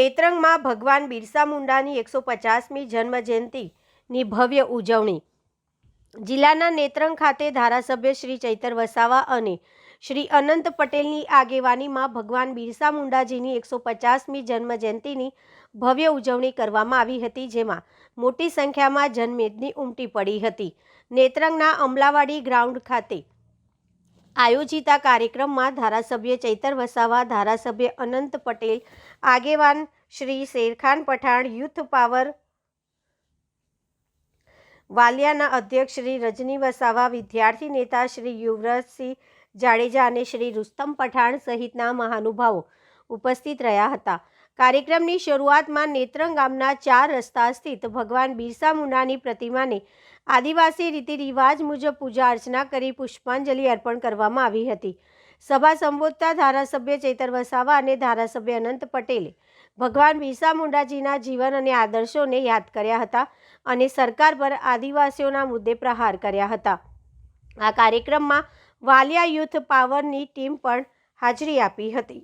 નેત્રંગમાં ભગવાન બિરસા મુંડાની એકસો પચાસમી જન્મજયંતિની ભવ્ય ઉજવણી. જિલ્લાના નેત્રંગ ખાતે ધારાસભ્ય શ્રી ચૈતર વસાવા અને શ્રી અનંત પટેલની આગેવાનીમાં ભગવાન બિરસા મુંડાજીની એકસો પચાસમી જન્મજયંતિની ભવ્ય ઉજવણી કરવામાં આવી હતી, જેમાં મોટી સંખ્યામાં જનમેદની ઉમટી પડી હતી. નેત્રંગના અમલાવાડી ગ્રાઉન્ડ ખાતે આયોજિત આ કાર્યક્રમમાં ધારાસભ્ય ચૈતર વસાવા, ધારાસભ્ય અનંત પટેલ, આગેવાન શ્રી શેરખાન પઠાણ, યુથ પાવર વાલિયાના અધ્યક્ષ શ્રી રજની વસાવા, વિદ્યાર્થી નેતા શ્રી યુવરાજસિંહ જાડેજા અને શ્રી રુસ્તમ પઠાણ સહિતના મહાનુભાવો ઉપસ્થિત રહ્યા હતા. કાર્યક્રમની શરૂઆતમાં નેત્રંગ ગામના ચાર રસ્તા સ્થિત ભગવાન બિરસા મુંડાની પ્રતિમાને આદિવાસી રીતિ રિવાજ મુજબ પૂજા અર્ચના કરી પુષ્પાંજલિ અર્પણ કરવામાં આવી હતી. સભા સંબોધતા ધારાસભ્ય ચૈતર વસાવા અને ધારાસભ્ય અનંત પટેલે ભગવાન બિરસા મુંડાજીના જીવન અને આદર્શોને યાદ કર્યા હતા અને સરકાર પર આદિવાસીઓના મુદ્દે પ્રહાર કર્યા હતા. આ કાર્યક્રમમાં વાલિયા યુથ પાવરની ટીમ પણ હાજરી આપી હતી.